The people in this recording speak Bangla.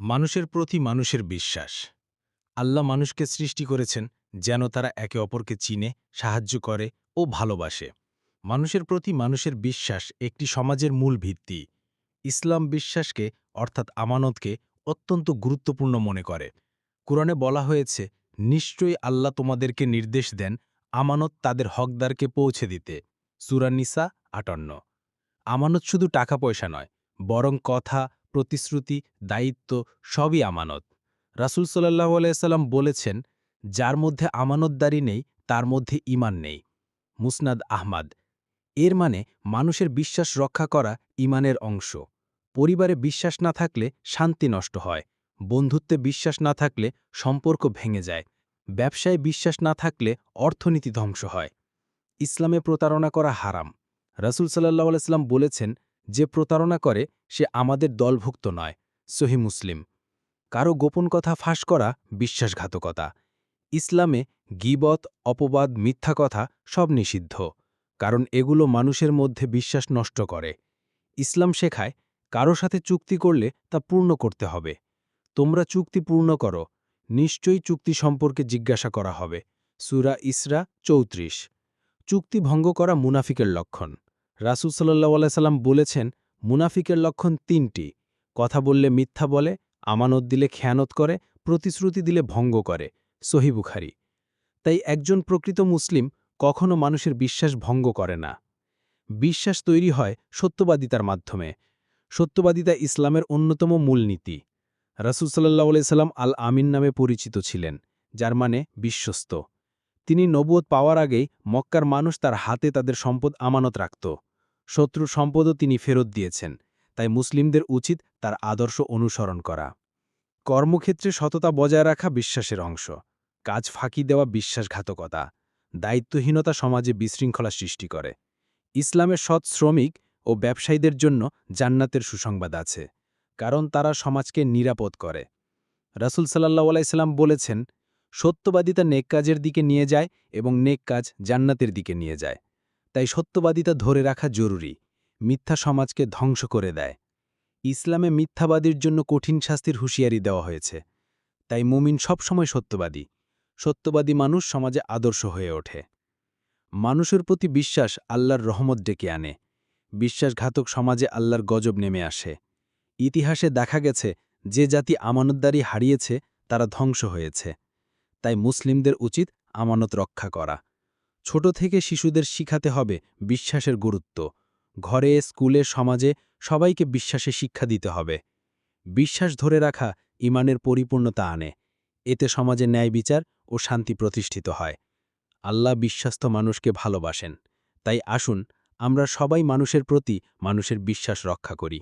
মানুষের প্রতি মানুষের বিশ্বাস। আল্লাহ মানুষকে সৃষ্টি করেছেন যেন তারা একে অপরকে চিনে, সাহায্য করে ও ভালোবাসে। মানুষের প্রতি মানুষের বিশ্বাস একটি সমাজের মূল ভিত্তি। ইসলাম বিশ্বাসকে, অর্থাৎ আমানতকে, অত্যন্ত গুরুত্বপূর্ণ মনে করে। কোরআনে বলা হয়েছে, নিশ্চয়ই আল্লাহ তোমাদেরকে নির্দেশ দেন আমানত তাদের হকদারকে পৌঁছে দিতে। সুরানিসা আটান্ন। আমানত শুধু টাকা পয়সা নয়, বরং কথা প্রতিশ্রুতি, দায়িত্ব সবই আমানত। রাসুল সাল্লাহ আলাইসাল্লাম বলেছেন, যার মধ্যে আমানতদারি নেই, তার মধ্যে ইমান নেই। মুসনাদ আহমাদ। এর মানে মানুষের বিশ্বাস রক্ষা করা ইমানের অংশ। পরিবারে বিশ্বাস না থাকলে শান্তি নষ্ট হয়। বন্ধুত্বে বিশ্বাস না থাকলে সম্পর্ক ভেঙে যায়। ব্যবসায় বিশ্বাস না থাকলে অর্থনীতি ধ্বংস হয়। ইসলামে প্রতারণা করা হারাম। রাসুল সাল্লাহ আলাইসাল্লাম বলেছেন যে প্রতারণা করে, সে আমাদের দলভুক্ত নয়, সহি মুসলিম। কারও গোপন কথা ফাঁস করা বিশ্বাসঘাতকতা। ইসলামে গিবত, অপবাদ, মিথ্যা কথা সব নিষিদ্ধ, কারণ এগুলো মানুষের মধ্যে বিশ্বাস নষ্ট করে। ইসলাম শেখায়, কারও সাথে চুক্তি করলে তা পূর্ণ করতে হবে। তোমরা চুক্তি পূর্ণ করো, নিশ্চয়ই চুক্তি সম্পর্কে জিজ্ঞাসা করা হবে। সুরা ইসরা চৌত্রিশ। চুক্তি ভঙ্গ করা মুনাফিকের লক্ষণ। রাসুল সাল্লাম বলেছেন, মুনাফিকের লক্ষণ তিনটি। কথা বললে মিথ্যা বলে, আমানত দিলে খেয়ানত করে, প্রতিশ্রুতি দিলে ভঙ্গ করে। সহিবুখারি তাই একজন প্রকৃত মুসলিম কখনো মানুষের বিশ্বাস ভঙ্গ করে না। বিশ্বাস তৈরি হয় সত্যবাদিতার মাধ্যমে। সত্যবাদিতা ইসলামের অন্যতম মূলনীতি। রাসুল সাল্লাহ সাল্লাম আল আমিন নামে পরিচিত ছিলেন, যার মানে বিশ্বস্ত। তিনি নবুয়ত পাওয়ার আগেই মক্কার মানুষ তার হাতে তাদের সম্পদ আমানত রাখত। শত্রুর সম্পদও তিনি ফেরত দিয়েছেন, তাই মুসলিমদের উচিত তার আদর্শ অনুসরণ করা। কর্মক্ষেত্রে সততা বজায় রাখা বিশ্বাসের অংশ, কাজ ফাঁকি দেওয়া বিশ্বাসঘাতকতা, দায়িত্বহীনতা সমাজে বিশৃঙ্খলা সৃষ্টি করে। ইসলামের সৎ শ্রমিক ও ব্যবসায়ীদের জন্য জান্নাতের সুসংবাদ আছে, কারণ তারা সমাজকে নিরাপদ করে। রাসুল সাল্লাহ আলাইসাল্লাম বলেছেন, সত্যবাদিতা নেক কাজের দিকে নিয়ে যায় এবং নেক কাজ জান্নাতের দিকে নিয়ে যায়। তাই সত্যবাদিতা ধরে রাখা জরুরি, মিথ্যা সমাজকে ধ্বংস করে দেয়। ইসলামে মিথ্যাবাদীর জন্য কঠিন শাস্তির হুঁশিয়ারি দেওয়া হয়েছে, তাই মুমিন সবসময় সত্যবাদী সত্যবাদী মানুষ সমাজে আদর্শ হয়ে ওঠে। মানুষের প্রতি বিশ্বাস আল্লাহর রহমত ডেকে আনে, বিশ্বাসঘাতক সমাজে আল্লাহর গজব নেমে আসে। ইতিহাসে দেখা গেছে, যে জাতি আমানতদারি হারিয়েছে, তারা ধ্বংস হয়েছে। তাই মুসলিমদের উচিত আমানত রক্ষা করা। ছোট থেকে শিশুদের শিখাতে হবে বিশ্বাসের গুরুত্ব। ঘরে, স্কুলে, সমাজে সবাইকে বিশ্বাসে শিক্ষা দিতে হবে। বিশ্বাস ধরে রাখা ইমানের পরিপূর্ণতা আনে। এতে সমাজে ন্যায় বিচার ও শান্তি প্রতিষ্ঠিত হয়। আল্লাহ বিশ্বাস্ত মানুষকে ভালোবাসেন। তাই আসুন, আমরা সবাই মানুষের প্রতি মানুষের বিশ্বাস রক্ষা করি।